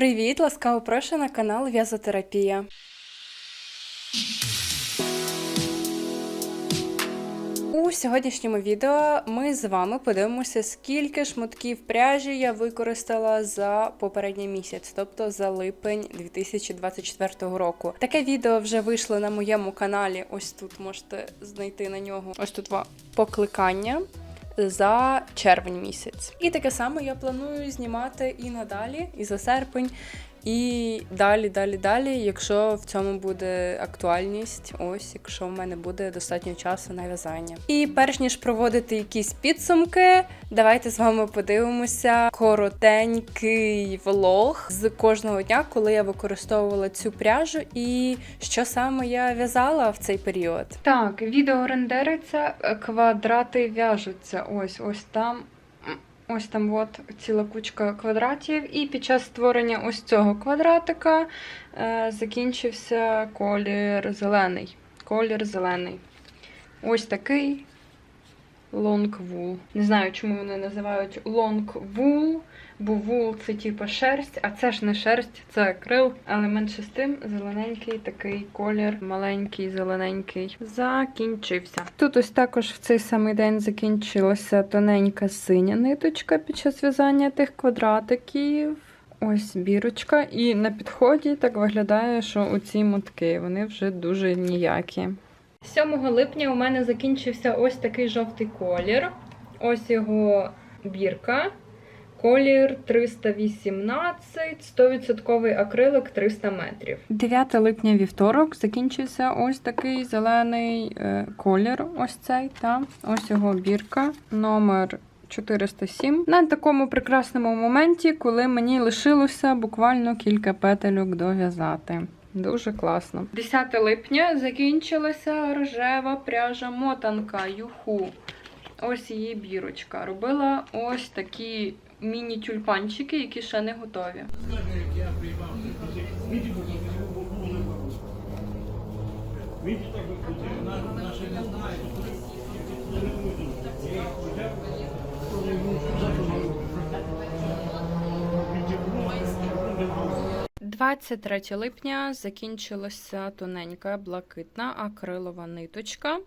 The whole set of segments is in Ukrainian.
Привіт, ласкаво прошу на канал В'язотерапія. У сьогоднішньому відео ми з вами подивимося, скільки шматків пряжі я використала за попередній місяць, тобто за липень 2024 року. Таке відео вже вийшло на моєму каналі. Ось тут можете знайти на нього. Ось тут покликання за червень місяць. І таке саме я планую знімати і надалі, і за серпень. І далі, далі, далі, якщо в цьому буде актуальність, ось якщо в мене буде достатньо часу на в'язання. І перш ніж проводити якісь підсумки, давайте з вами подивимося коротенький влог з кожного дня, коли я використовувала цю пряжу, і що саме я в'язала в цей період. Так, відео рендериться, квадрати в'яжуться. Ось ось там. Ось там от ціла кучка квадратів, і під час створення ось цього квадратика е, закінчився колір зелений. Колір зелений. Ось такий wool. Не знаю, чому вони називають wool, wool це типу шерсть, а це ж не шерсть, це акрил. Але менше з тим зелененький такий колір, маленький, зелененький. Закінчився. Тут ось також в цей самий день закінчилася тоненька синя ниточка під час в'язання тих квадратиків. Ось бірочка, і на підході так виглядає, що оці мотки вони вже дуже ніякі. 7 липня у мене закінчився ось такий жовтий колір. Ось його бірка. Колір 318, 100% акрилик 300 метрів. 9 липня вівторок закінчився ось такий зелений е, колір. Ось цей. Та. Ось його бірка. Номер 407. На такому прекрасному моменті, коли мені лишилося буквально кілька петельок дов'язати. Дуже класно. 10 липня закінчилася рожева пряжа мотанка Юху. Ось її бірочка. Робила ось такі міні-тюльпанчики, які ще не готові. – 23 липня закінчилася тоненька блакитна акрилова ниточка.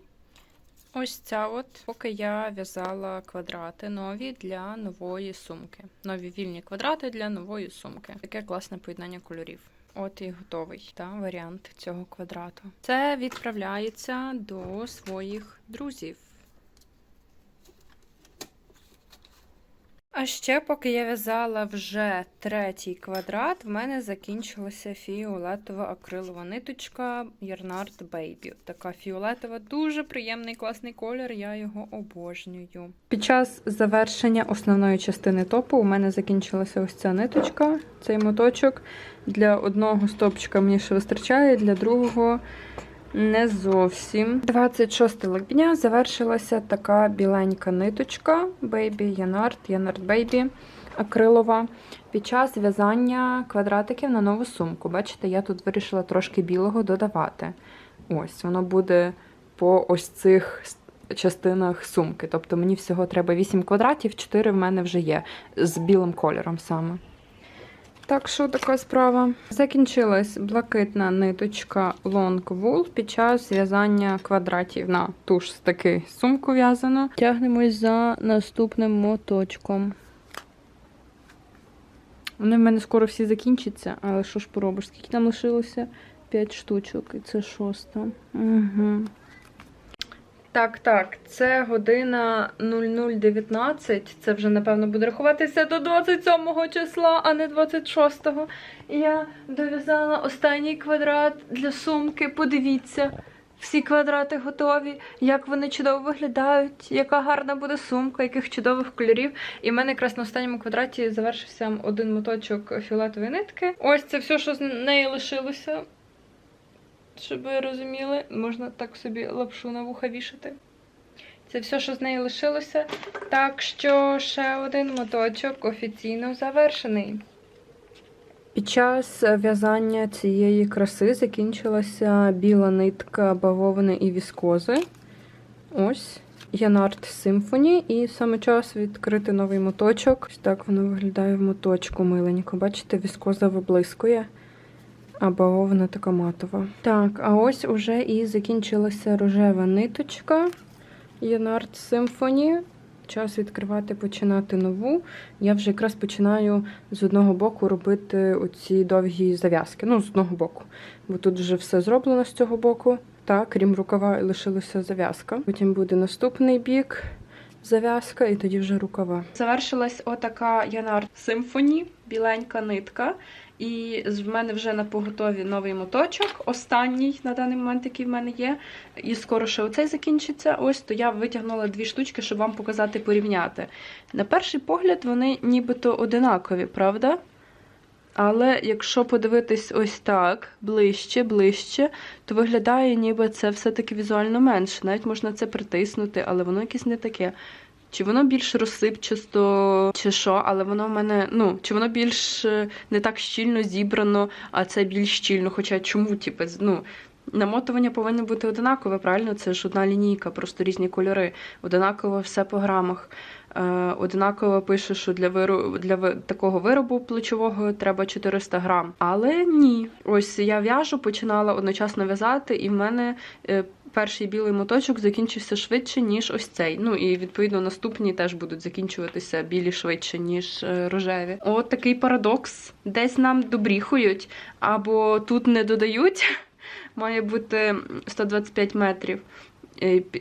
Ось ця от, поки я в'язала квадрати нові для нової сумки. Нові вільні квадрати для нової сумки. Таке класне поєднання кольорів. От і готовий та варіант цього квадрату. Це відправляється до своїх друзів. А ще, поки я в'язала вже третій квадрат, в мене закінчилася фіолетова акрилова ниточка Yarnard Baby. Така фіолетова, дуже приємний класний колір, я його обожнюю. Під час завершення основної частини топу у мене закінчилася ось ця ниточка, цей моточок. Для одного стопчика мені ще вистачає, для другого не зовсім. 26 липня завершилася така біленька ниточка Baby Yarnard, Yarnard Baby акрилова. Під час в'язання квадратиків на нову сумку. Бачите, я тут вирішила трошки білого додавати. Ось, воно буде по ось цих частинах сумки. Тобто мені всього треба 8 квадратів, 4 в мене вже є з білим кольором саме. Так що така справа. Закінчилась блакитна ниточка Long Wool під час зв'язання квадратів на ту ж таки сумку в'язану. Тягнемось за наступним моточком. Вони в мене скоро всі закінчаться, але що ж поробиш? Скільки там лишилося? 5 штучок, і це шоста. Угу. Так, так, це година 0019. Це вже, напевно, буде рахуватися до 27 числа, а не 26-го. Я дов'язала останній квадрат для сумки. Подивіться, всі квадрати готові, як вони чудово виглядають, яка гарна буде сумка, яких чудових кольорів. І в мене якраз на останньому квадраті завершився один моточок фіолетової нитки. Ось це все, що з неї лишилося. Щоб ви розуміли, можна так собі лапшу на вуха вішати. Це все, що з неї лишилося. Так що ще один моточок офіційно завершений. Під час в'язання цієї краси закінчилася біла нитка бавовни і віскози. Ось. Янарт Симфоні, і саме час відкрити новий моточок. Ось так воно виглядає в моточку миленько. Бачите, віскоза виблискує. А бавовна така матова. Так, а ось уже і закінчилася рожева ниточка. Янарт Симфоні. Час відкривати, починати нову. Я вже якраз починаю з одного боку робити оці довгі зав'язки. Ну, з одного боку. Бо тут вже все зроблено з цього боку. Так, крім рукава, лишилася зав'язка. Потім буде наступний бік, зав'язка, і тоді вже рукава. Завершилась отака Янарт Симфоні, біленька нитка. І в мене вже на поготові новий моточок, останній на даний момент, який в мене є. І скоро ще оцей закінчиться. Ось то я витягнула дві штучки, щоб вам показати порівняти. На перший погляд вони нібито одинакові, правда? Але якщо подивитись ось так, ближче, ближче, то виглядає, ніби це все-таки візуально менше. Навіть можна це притиснути, але воно якесь не таке. Чи воно більш розсипчасто, чи що, але воно в мене, ну, чи воно більш е, не так щільно зібрано, а це більш щільно. Хоча чому, типу, ну, намотування повинно бути одинакове, правильно? Це ж одна лінійка, просто різні кольори. Одинаково все по грамах. Е, одинаково пише, що для виру для такого виробу плечового треба 400 грам. Але ні. Ось я в'яжу, починала одночасно в'язати, і в мене е, перший білий моточок закінчився швидше, ніж ось цей. Ну і відповідно наступні теж будуть закінчуватися білі швидше, ніж е, рожеві. От такий парадокс. Десь нам добріхують, або тут не додають. Має бути 125 метрів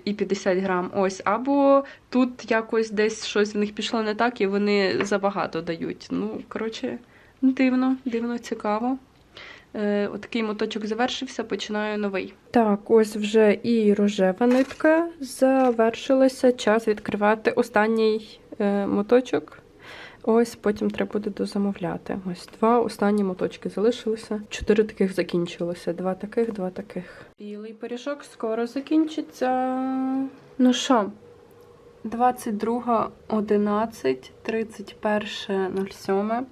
і 50 грам. Ось, або тут якось десь щось в них пішло не так, і вони забагато дають. Ну, коротше, дивно, дивно, цікаво. Е, Отакий моточок завершився, починаю новий. Так, ось вже і рожева нитка завершилася. Час відкривати останній е, моточок. Ось потім треба буде дозамовляти. Ось два останні моточки залишилися. Чотири таких закінчилося. Два таких, два таких. Білий пиріжок скоро закінчиться. Ну що, 22, 11, 31, 07.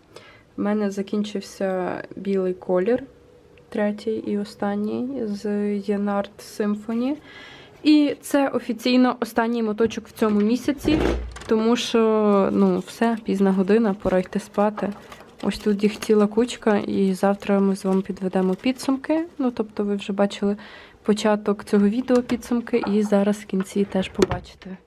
У мене закінчився білий колір, третій і останній з Янарт Symphony. І це офіційно останній моточок в цьому місяці, тому що ну, все, пізна година, пора йти спати. Ось тут їх ціла кучка, і завтра ми з вами підведемо підсумки. Ну, тобто, ви вже бачили початок цього відео підсумки, і зараз в кінці теж побачите.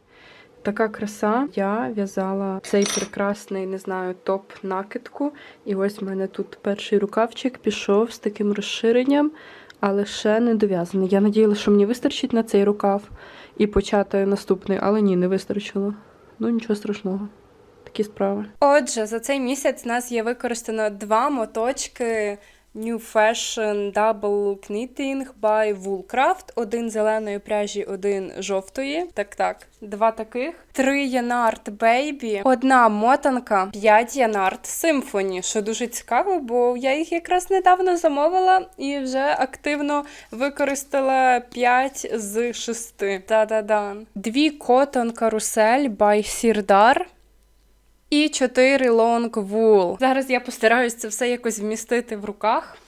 Така краса. Я в'язала цей прекрасний, не знаю, топ накидку. І ось в мене тут перший рукавчик пішов з таким розширенням, але ще не дов'язаний. Я надіялася, що мені вистачить на цей рукав і почати наступний, але ні, не вистачило. Ну нічого страшного. Такі справи. Отже, за цей місяць у нас є використано два моточки New Fashion Double Knitting by Woolcraft. Один зеленої пряжі, один жовтої. Так, так. Два таких. Три Янарт Baby, одна мотанка, п'ять Янарт Symphony, що дуже цікаво, бо я їх якраз недавно замовила і вже активно використала 5 з 6. Та-да-да. Дві Cotton Carousel by Sirdar. І 4 long wool. Зараз я постараюсь це все якось вмістити в руках.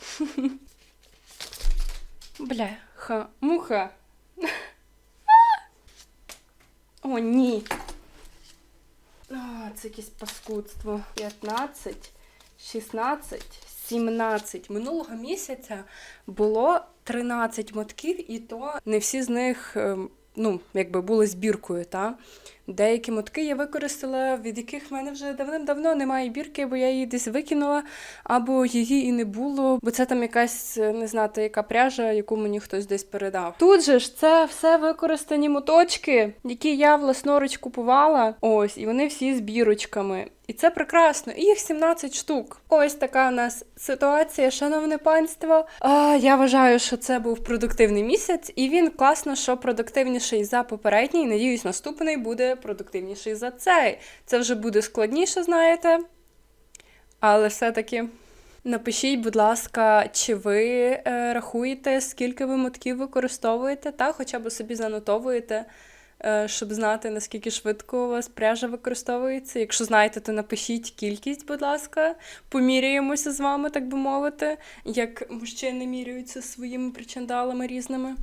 Бляха, муха. О, ні. О, це якесь паскудство. 15, 16, 17. Минулого місяця було 13 мотків, і то не всі з них. Ну, якби були збіркою, та деякі мотки я використала, від яких в мене вже давним-давно немає бірки, бо я її десь викинула, або її і не було, бо це там якась не знати, яка пряжа, яку мені хтось десь передав. Тут же ж це все використані моточки, які я власноруч купувала. Ось, і вони всі з бірочками. І це прекрасно. І їх 17 штук. Ось така у нас ситуація, шановне панство. А, я вважаю, що це був продуктивний місяць, і він класно, що продуктивніший за попередній. Надіюсь, наступний буде продуктивніший за цей. Це вже буде складніше, знаєте. Але все-таки. Напишіть, будь ласка, чи ви е, рахуєте, скільки ви мотків використовуєте, та хоча б собі занотовуєте, щоб знати, наскільки швидко у вас пряжа використовується. Якщо знаєте, то напишіть кількість, будь ласка, поміряємося з вами, так би мовити, як мужчини міряються своїми причандалами різними.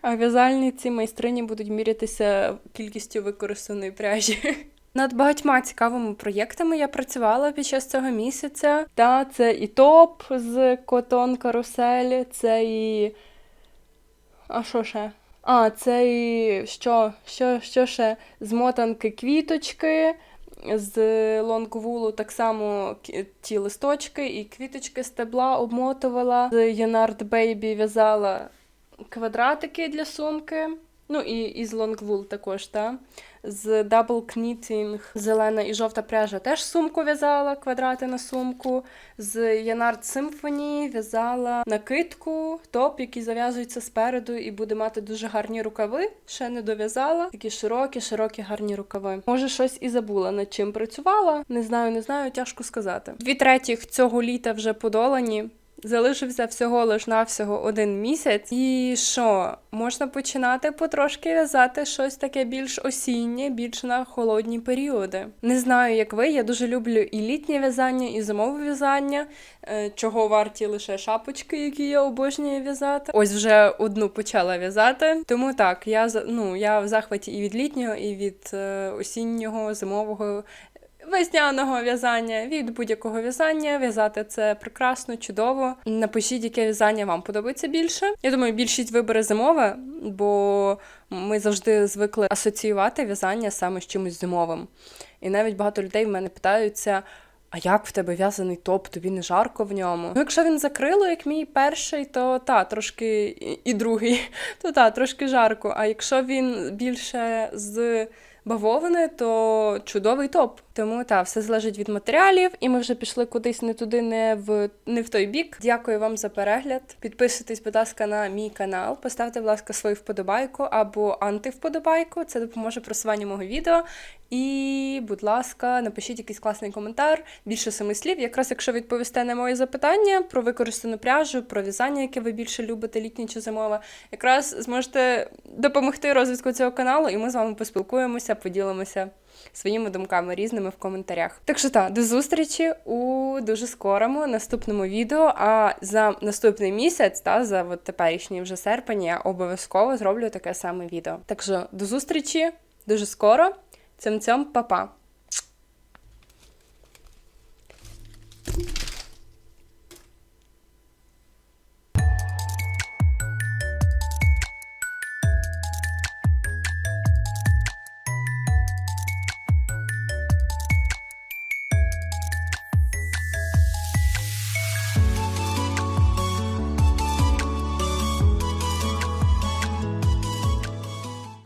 А в'язальниці майстрині будуть мірятися кількістю використаної пряжі. Над багатьма цікавими проєктами я працювала під час цього місяця. Та це і топ з котон карусель, це і. А що ще? А, це і що, що, що ще? Мотанки квіточки, з лонгвулу так само ті листочки і квіточки стебла обмотувала. З Янард Бейбі в'язала квадратики для сумки. Ну і із лонгвул також, та. З Double Knitting зелена і жовта пряжа теж сумку в'язала, квадрати на сумку. З Янард Symphony в'язала накидку, топ, який зав'язується спереду і буде мати дуже гарні рукави. Ще не дов'язала. Такі широкі, широкі, гарні рукави. Може, щось і забула, над чим працювала. Не знаю, не знаю, тяжко сказати. Дві третіх цього літа вже подолані. Залишився всього лиш навсього один місяць. І що, можна починати потрошки в'язати щось таке більш осіннє, більш на холодні періоди. Не знаю, як ви. Я дуже люблю і літнє в'язання, і зимове в'язання, е, чого варті лише шапочки, які я обожнюю в'язати. Ось вже одну почала в'язати. Тому так, я ну, я в захваті і від літнього, і від е, осіннього, зимового Весняного в'язання від будь-якого в'язання. В'язати це прекрасно, чудово. Напишіть, яке в'язання вам подобається більше. Я думаю, більшість вибере зимове, бо ми завжди звикли асоціювати в'язання саме з чимось зимовим. І навіть багато людей в мене питаються. А як в тебе в'язаний топ, тобі не жарко в ньому? Ну, якщо він закрило, як мій перший, то та, трошки і, другий, то та, трошки жарко. А якщо він більше з бавовни, то чудовий топ. Тому та все залежить від матеріалів, і ми вже пішли кудись не туди, не в не в той бік. Дякую вам за перегляд. Підписуйтесь, будь ласка, на мій канал. Поставте, будь ласка, свою вподобайку або антивподобайку. Це допоможе просуванню мого відео. І, будь ласка, напишіть якийсь класний коментар, більше семи слів. Якраз якщо відповісте на мої запитання про використану пряжу, про в'язання, яке ви більше любите, літнє чи зимове, якраз зможете допомогти розвитку цього каналу, і ми з вами поспілкуємося, поділимося своїми думками різними в коментарях. Так що так, до зустрічі у дуже скорому наступному відео. А за наступний місяць, та за от теперішній вже серпень, я обов'язково зроблю таке саме відео. Так що до зустрічі дуже скоро. Цьом-цьом, па-па!